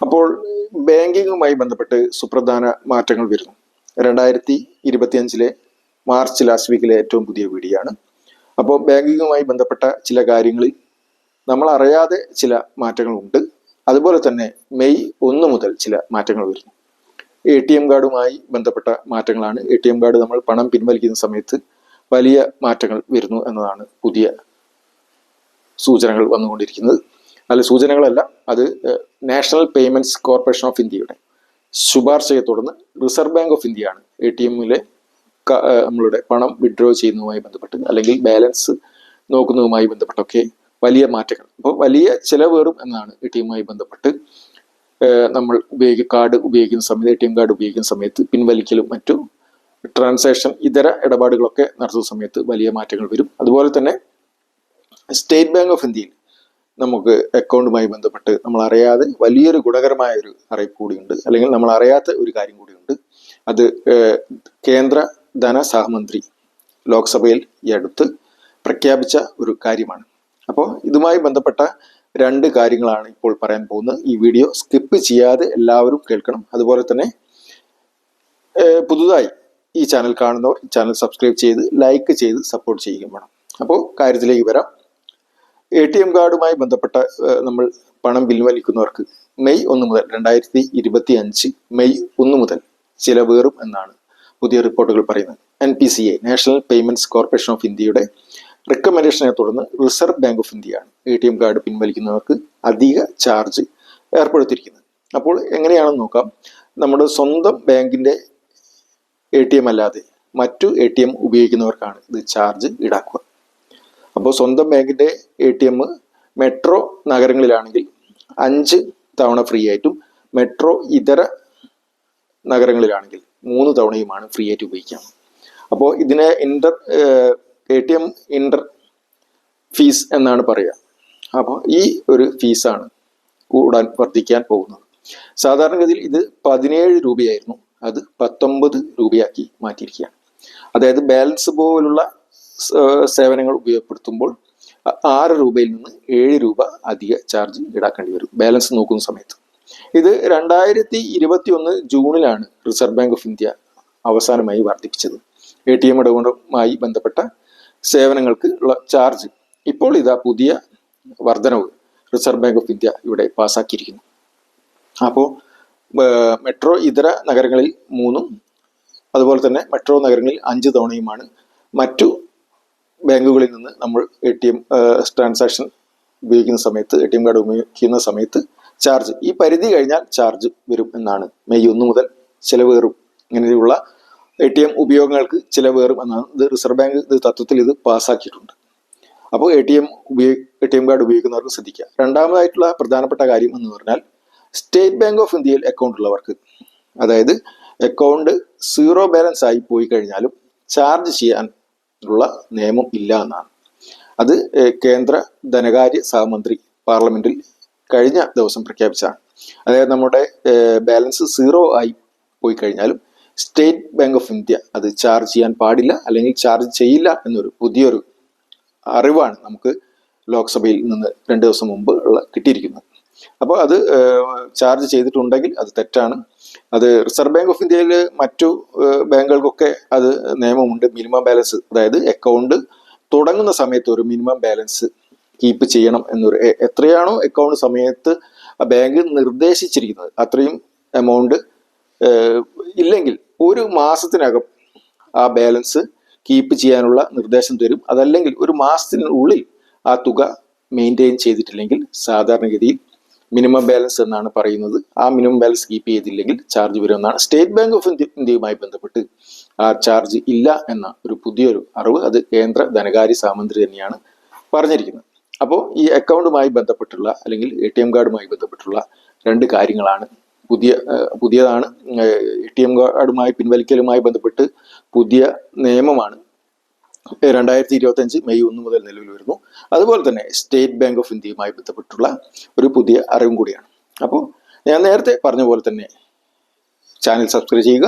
അപ്പോൾ ബാങ്കിങ്ങുമായി ബന്ധപ്പെട്ട് സുപ്രധാന മാറ്റങ്ങൾ വരുന്നു. രണ്ടായിരത്തി ഇരുപത്തിയഞ്ചിലെ മാർച്ച് ലാസ്റ്റ് വീക്കിലെ ഏറ്റവും പുതിയ വീഡിയോ ആണ് അപ്പോൾ ബാങ്കിങ്ങുമായി ബന്ധപ്പെട്ട ചില കാര്യങ്ങളിൽ നമ്മൾ അറിയാതെ ചില മാറ്റങ്ങളുണ്ട്. അതുപോലെ തന്നെ മെയ് ഒന്ന് മുതൽ ചില മാറ്റങ്ങൾ വരുന്നു. എ ടി എം കാർഡുമായി ബന്ധപ്പെട്ട മാറ്റങ്ങളാണ്. എ ടി എം കാർഡ് നമ്മൾ പണം പിൻവലിക്കുന്ന സമയത്ത് വലിയ മാറ്റങ്ങൾ വരുന്നു എന്നതാണ് പുതിയ സൂചനകൾ വന്നുകൊണ്ടിരിക്കുന്നത്. അല്ല സൂചനകളല്ല അത് നാഷണൽ പേയ്മെന്റ്സ് കോർപ്പറേഷൻ ഓഫ് ഇന്ത്യയുടെ ശുപാർശയെ തുടർന്ന് റിസർവ് ബാങ്ക് ഓഫ് ഇന്ത്യയാണ് എ ടി എമ്മിലെ നമ്മളുടെ പണം വിഡ്രോ ചെയ്യുന്നതുമായി ബന്ധപ്പെട്ട് അല്ലെങ്കിൽ ബാലൻസ് നോക്കുന്നതുമായി ബന്ധപ്പെട്ടൊക്കെ വലിയ മാറ്റങ്ങൾ. അപ്പോൾ വലിയ ചിലവേറും എന്നാണ് എ ടി എമ്മുമായി ബന്ധപ്പെട്ട് നമ്മൾ ഉപയോഗിക്കുക കാർഡ് ഉപയോഗിക്കുന്ന സമയത്ത് എ ടി എം കാർഡ് ഉപയോഗിക്കുന്ന സമയത്ത് പിൻവലിക്കലും മറ്റു ട്രാൻസാക്ഷൻ ഇതര ഇടപാടുകളൊക്കെ നടത്തുന്ന സമയത്ത് വലിയ മാറ്റങ്ങൾ വരും. അതുപോലെ തന്നെ സ്റ്റേറ്റ് ബാങ്ക് ഓഫ് ഇന്ത്യയിൽ നമുക്ക് അക്കൗണ്ടുമായി ബന്ധപ്പെട്ട് നമ്മൾ അറിയാതെ വലിയൊരു ഗുണകരമായ ഒരു അറിയിപ്പ് കൂടിയുണ്ട്. അല്ലെങ്കിൽ നമ്മൾ അറിയാത്ത ഒരു കാര്യം കൂടിയുണ്ട്. അത് കേന്ദ്ര കേന്ദ്ര ധനസഹമന്ത്രി ലോക്സഭയിൽ ഈ അടുത്ത് പ്രഖ്യാപിച്ച ഒരു കാര്യമാണ്. അപ്പോൾ ഇതുമായി ബന്ധപ്പെട്ട രണ്ട് കാര്യങ്ങളാണ് ഇപ്പോൾ പറയാൻ പോകുന്നത്. ഈ വീഡിയോ സ്കിപ്പ് ചെയ്യാതെ എല്ലാവരും കേൾക്കണം. അതുപോലെ തന്നെ പുതുതായി ഈ ചാനൽ കാണുന്നവർ ചാനൽ സബ്സ്ക്രൈബ് ചെയ്ത് ലൈക്ക് ചെയ്ത് സപ്പോർട്ട് ചെയ്യുകയും വേണം. അപ്പോൾ കാര്യത്തിലേക്ക് വരാം. എ ടി എം കാർഡുമായി ബന്ധപ്പെട്ട നമ്മൾ പണം പിൻവലിക്കുന്നവർക്ക് മെയ് ഒന്ന് മുതൽ രണ്ടായിരത്തി ഇരുപത്തി അഞ്ച് മെയ് ഒന്ന് മുതൽ ചിലവേറും എന്നാണ് പുതിയ റിപ്പോർട്ടുകൾ പറയുന്നത്. N P C A national payments corporation of ഇന്ത്യയുടെ റെക്കമെൻഡേഷനെ തുടർന്ന് റിസർവ് ബാങ്ക് ഓഫ് ഇന്ത്യയാണ് എ ടി എം കാർഡ് പിൻവലിക്കുന്നവർക്ക് അധിക ചാർജ് ഏർപ്പെടുത്തിയിരിക്കുന്നത്. അപ്പോൾ എങ്ങനെയാണെന്ന് നോക്കാം. നമ്മുടെ സ്വന്തം ബാങ്കിന്റെ എ ടി എം അല്ലാതെ മറ്റു എ ടി എം ഉപയോഗിക്കുന്നവർക്കാണ് ഇത് ചാർജ് ഈടാക്കുക. അപ്പോൾ സ്വന്തം ബാങ്കിന്റെ എ ടി എം മെട്രോ നഗരങ്ങളിലാണെങ്കിൽ അഞ്ച് തവണ ഫ്രീ ആയിട്ടും മെട്രോ ഇതര നഗരങ്ങളിലാണെങ്കിൽ മൂന്ന് തവണയുമാണ് ഫ്രീ ആയിട്ട് ഉപയോഗിക്കാം. അപ്പോൾ ഇതിനെ inter A T M inter fees എന്നാണ് പറയുക. അപ്പോൾ ഈ ഒരു ഫീസാണ് കൂടാൻ വർദ്ധിക്കാൻ പോകുന്നത്. സാധാരണഗതിയിൽ ഇത് പതിനേഴ് രൂപയായിരുന്നു. അത് പത്തൊമ്പത് രൂപയാക്കി മാറ്റിയിരിക്കുകയാണ്. അതായത് ബാലൻസ് പോലുള്ള സേവനങ്ങൾ ഉപയോഗപ്പെടുത്തുമ്പോൾ ആറ് രൂപയിൽ നിന്ന് ഏഴ് രൂപ അധിക ചാർജ് ഈടാക്കേണ്ടി വരും. ബാലൻസ് നോക്കുന്ന സമയത്ത്. ഇത് രണ്ടായിരത്തി ഇരുപത്തി ഒന്ന് ജൂണിലാണ് റിസർവ് ബാങ്ക് ഓഫ് ഇന്ത്യ അവസാനമായി വർദ്ധിപ്പിച്ചത്. എ ടി എം ഇടപാടുമായി ബന്ധപ്പെട്ട സേവനങ്ങൾക്ക് ഉള്ള ചാർജ് ഇപ്പോൾ ഇതാ പുതിയ വർധനവ് റിസർവ് ബാങ്ക് ഓഫ് ഇന്ത്യ ഇവിടെ പാസ്സാക്കിയിരിക്കുന്നു അപ്പോൾ മെട്രോ ഇതര നഗരങ്ങളിൽ മൂന്നും അതുപോലെ തന്നെ മെട്രോ നഗരങ്ങളിൽ അഞ്ച് തവണയുമാണ് മറ്റു ബാങ്കുകളിൽ നിന്ന് നമ്മൾ എ ടി എം ട്രാൻസാക്ഷൻ ഉപയോഗിക്കുന്ന സമയത്ത് എ ടി എം കാർഡ് ഉപയോഗിക്കുന്ന സമയത്ത് ചാർജ് ഈ പരിധി കഴിഞ്ഞാൽ ചാർജ് വരും എന്നാണ്. മെയ് ഒന്ന് മുതൽ ചിലവേറും ഇങ്ങനെയുള്ള എ ടി എം ഉപയോഗങ്ങൾക്ക് ചിലവേറും എന്നാണ്. ഇത് റിസർവ് ബാങ്ക് ഇത് തത്വത്തിൽ ഇത് പാസ്സാക്കിയിട്ടുണ്ട്. അപ്പോൾ എ ടി എം ഉപയോഗ എ ടി എം കാർഡ് ഉപയോഗിക്കുന്നവർക്ക് ശ്രദ്ധിക്കുക. രണ്ടാമതായിട്ടുള്ള പ്രധാനപ്പെട്ട കാര്യം എന്ന് പറഞ്ഞാൽ സ്റ്റേറ്റ് ബാങ്ക് ഓഫ് ഇന്ത്യയിൽ അക്കൗണ്ട് ഉള്ളവർക്ക് അതായത് അക്കൗണ്ട് സീറോ ബാലൻസ് ആയി പോയി കഴിഞ്ഞാലും ചാർജ് ചെയ്യാൻ ഉള്ള നിയമം ഇല്ല എന്നാണ്. അത് കേന്ദ്ര ധനകാര്യ സഹമന്ത്രി പാർലമെന്റിൽ കഴിഞ്ഞ ദിവസം പ്രഖ്യാപിച്ചതാണ്. അതായത് നമ്മുടെ ബാലൻസ് സീറോ ആയി പോയി കഴിഞ്ഞാലും സ്റ്റേറ്റ് ബാങ്ക് ഓഫ് ഇന്ത്യ അത് ചാർജ് ചെയ്യാൻ പാടില്ല അല്ലെങ്കിൽ ചാർജ് ചെയ്യില്ല എന്നൊരു പുതിയൊരു അറിവാണ് നമുക്ക് ലോക്സഭയിൽ നിന്ന് രണ്ട് ദിവസം മുമ്പ് ഉള്ള കിട്ടിയിരിക്കുന്നത്. അപ്പോൾ അത് ചാർജ് ചെയ്തിട്ടുണ്ടെങ്കിൽ അത് തെറ്റാണ്. അത് റിസർവ് ബാങ്ക് ഓഫ് ഇന്ത്യയിൽ മറ്റു ബാങ്കുകൾക്കൊക്കെ അത് നിയമമുണ്ട്. മിനിമം ബാലൻസ് അതായത് അക്കൗണ്ട് തുടങ്ങുന്ന സമയത്ത് ഒരു മിനിമം ബാലൻസ് കീപ്പ് ചെയ്യണം എന്നൊരു എത്രയാണോ അക്കൗണ്ട് സമയത്ത് ബാങ്ക് നിർദ്ദേശിച്ചിരിക്കുന്നത് അത്രയും എമൗണ്ട് ഇല്ലെങ്കിൽ ഒരു മാസത്തിനകം ആ ബാലൻസ് കീപ്പ് ചെയ്യാനുള്ള നിർദ്ദേശം തരും. അതല്ലെങ്കിൽ ഒരു മാസത്തിനുള്ളിൽ ആ തുക മെയിന്റെയിൻ ചെയ്തിട്ടില്ലെങ്കിൽ സാധാരണഗതിയിൽ മിനിമം ബാലൻസ് എന്നാണ് പറയുന്നത്. ആ മിനിമം ബാലൻസ് കീപ്പ് ചെയ്തില്ലെങ്കിൽ ചാർജ് വരുമെന്നാണ്. സ്റ്റേറ്റ് ബാങ്ക് ഓഫ് ഇന്ത്യ ഇന്ത്യയുമായി ബന്ധപ്പെട്ട് ആ ചാർജ് ഇല്ല എന്ന ഒരു പുതിയൊരു അറിവ് അത് കേന്ദ്ര ധനകാര്യ സഹമന്ത്രി തന്നെയാണ് പറഞ്ഞിരിക്കുന്നത്. അപ്പോൾ ഈ അക്കൗണ്ടുമായി ബന്ധപ്പെട്ടുള്ള അല്ലെങ്കിൽ എ ടി എം കാർഡുമായി ബന്ധപ്പെട്ടുള്ള രണ്ട് കാര്യങ്ങളാണ് പുതിയ പുതിയതാണ്. എ ടി എം കാർഡുമായി പിൻവലിക്കലുമായി ബന്ധപ്പെട്ട് പുതിയ നിയമമാണ്. രണ്ടായിരത്തി ഇരുപത്തി അഞ്ച് മെയ് ഒന്ന് മുതൽ നിലവിൽ വരുന്നു. അതുപോലെ തന്നെ സ്റ്റേറ്റ് ബാങ്ക് ഓഫ് ഇന്ത്യയുമായി ബന്ധപ്പെട്ടുള്ള ഒരു പുതിയ അറിവും കൂടിയാണ്. അപ്പോൾ ഞാൻ നേരത്തെ പറഞ്ഞ പോലെ തന്നെ ചാനൽ സബ്സ്ക്രൈബ് ചെയ്യുക